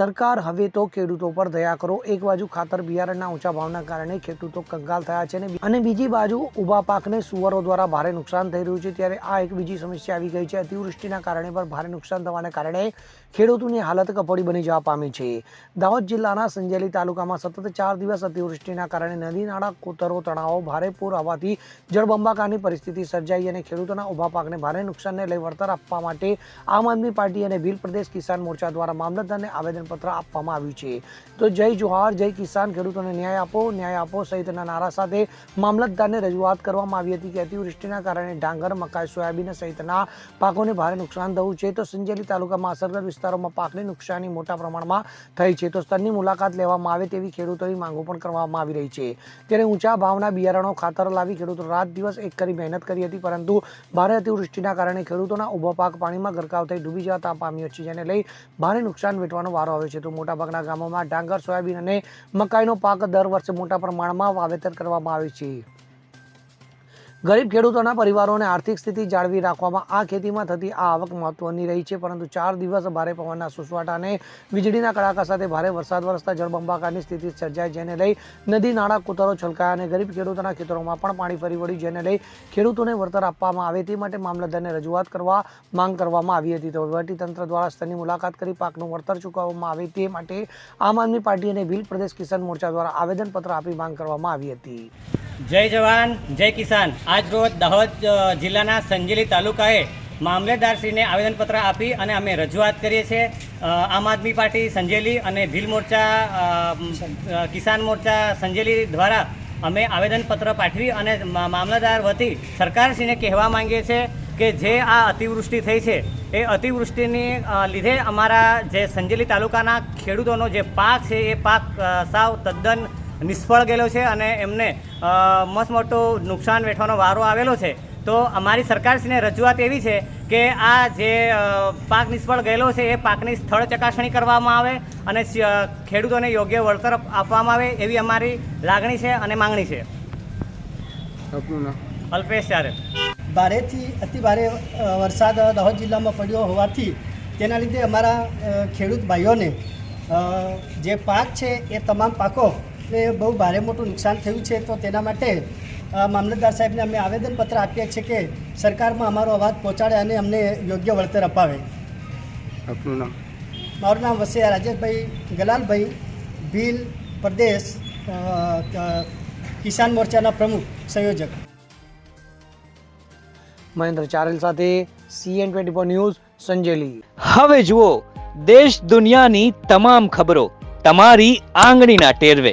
સરકાર હવે તો ખેડૂતો પર દયા કરો. એક બાજુ ખાતર બિયારણના ઊંચા ભાવના કારણે ખેડૂતો કંગાલ થયા છે અને- બીજી બાજુ ઊભા પાકને સુવરો દ્વારા ભારે નુકસાન થઈ રહ્યું છે. ત્યારે આ એક બીજી સમસ્યા આવી ગઈ છે. અતિવૃષ્ટિના કારણે પણ ભારે નુકસાન થવાને કારણે ખેડૂતોની હાલત કફોડી બની જવા પામી છે. દાહોદ જિલ્લાના સંજેલી તાલુકામાં સતત ચાર દિવસ અતિવૃષ્ટિના કારણે નદી, નાળા, કોતરો તણાવો ભારે પૂર આવવાથી જળબંબાકારની પરિસ્થિતિ સર્જાઈ અને ખેડૂતોના ઊભા પાકને ભારે નુકસાનને લઈ વળતર આપવા માટે આમ આદમી પાર્ટી અને ભીલ પ્રદેશ કિસાન મોરચા દ્વારા મામલતદારને આવેદનપત્ર આપવામાં આવ્યું છે. તો જય જોહાર, જય કિસાન, ખેડૂતોને ન્યાય આપો ન્યાય આપો સહિતના નારા સાથે મામલતદારને રજૂઆત કરવામાં આવી હતી કે અતિવૃષ્ટિના કારણે ડાંગર, મકાઈ, સોયાબીન સહિતના પાકોને ભારે નુકસાન થયું છે. તો સંજેલી તાલુકામાં અસરગ્રસ્ત વિસ્તારોમાં પાકની નુકસાની મોટા પ્રમાણમાં થઈ છે. તો સ્તરની મુલાકાત લેવામાં આવે તેવી ખેડૂતોની માંગો પણ કરવામાં આવી રહી છે. ત્યારે ઊંચા ભાવના બિયારણો, ખાતર લાવી ખેડૂતો રાત દિવસ એક કરી મહેનત કરી હતી, પરંતુ ભારે અતિવૃષ્ટિના કારણે ખેડૂતોના ઊભો પાક પાણીમાં ગરકાવ થઈ ડૂબી જતા પામ્યો છે, જેને લઈ ભારે નુકસાન વેઠવાનો વારો આવે છે તો મોટાભાગના ગામોમાં ડાંગર, સોયાબીન અને મકાઈનો પાક દર વર્ષે મોટા પ્રમાણમાં વાવેતર કરવામાં આવે છે. ગરીબ ખેડૂતોના પરિવારોને આર્થિક સ્થિતિ જાળવી રાખવામાં આ ખેતીમાં થતી આ આવક મહત્વની રહી છે, પરંતુ ચાર દિવસ ભારે પવનના સુસવાટા અને વીજળીના કડાકા સાથે ભારે વરસાદ વરસતા જળબંબાકારની સ્થિતિ સર્જાઈ જેને લઈ નદી, નાળા, કૂતરો છલકાયા અને ગરીબ ખેડૂતોના ખેતરોમાં પણ પાણી ફરી વળ્યું, જેને લઈ ખેડૂતોને વળતર આપવામાં આવે તે માટે મામલતદારને રજૂઆત કરવા માંગ કરવામાં આવી હતી. તો તંત્ર દ્વારા સ્થળની મુલાકાત કરી પાકનું વળતર ચૂકવવામાં આવે તે માટે આમ આદમી પાર્ટી અને ભીલ પ્રદેશ કિસાન મોરચા દ્વારા આવેદનપત્ર આપી માંગ કરવામાં આવી હતી. જય જવાન, જય કિસાન. આજ રોજ દાહોદ જિલ્લાના સંજેલી તાલુકાએ મામલેદારશ્રીને આવેદનપત્ર આપી અને અમે રજૂઆત કરીએ છીએ. આમ આદમી પાર્ટી સંજેલી અને ભીલ મોરચા કિસાન મોરચા સંજેલી દ્વારા અમે આવેદનપત્ર પાઠવી અને મામલતદાર વતી સરકારશ્રીને કહેવા માંગીએ છીએ કે જે આ અતિવૃષ્ટિ થઈ છે, એ અતિવૃષ્ટિની લીધે અમારા જે સંજેલી તાલુકાના ખેડૂતોનો જે પાક છે, એ પાક સાવ તદ્દન નિષ્ફળ ગયેલો છે અને એમને મસ્ત મોટું નુકસાન વેઠવાનો વારો આવેલો છે. તો અમારી સરકારશ્રીને રજૂઆત એવી છે કે આ જે પાક નિષ્ફળ ગયેલો છે એ પાકની સ્થળ ચકાસણી કરવામાં આવે અને ખેડૂતોને યોગ્ય વળતર આપવામાં આવે એવી અમારી લાગણી છે અને માંગણી છે. અલ્પેશ ચારે. ભારેથી અતિ ભારે વરસાદ દાહોદ જિલ્લામાં પડ્યો હોવાથી તેના લીધે અમારા ખેડૂત ભાઈઓને જે પાક છે એ તમામ પાકો એ બહુ ભારે મોટું નુકસાન થયું છે. તો તેના માટે મામલતદાર સાહેબને અમે આવેદનપત્ર આપીએ છીએ કે સરકારમાં અમારો અવાજ પહોંચાડે અને અમને યોગ્ય વળતર અપાવે. આપનું નામ? મારું નામ વસૈયા રાજેશભાઈ ગલાલભાઈ ભીલ પ્રદેશ કિસાન મોરચાના પ્રમુખ સંયોજક. મહેન્દ્ર ચારેલ સાથે CN twenty four news Sanjeli. હવે જુઓ દેશ દુનિયાની તમામ ખબરો તમારી આંગળીના ટેરવે.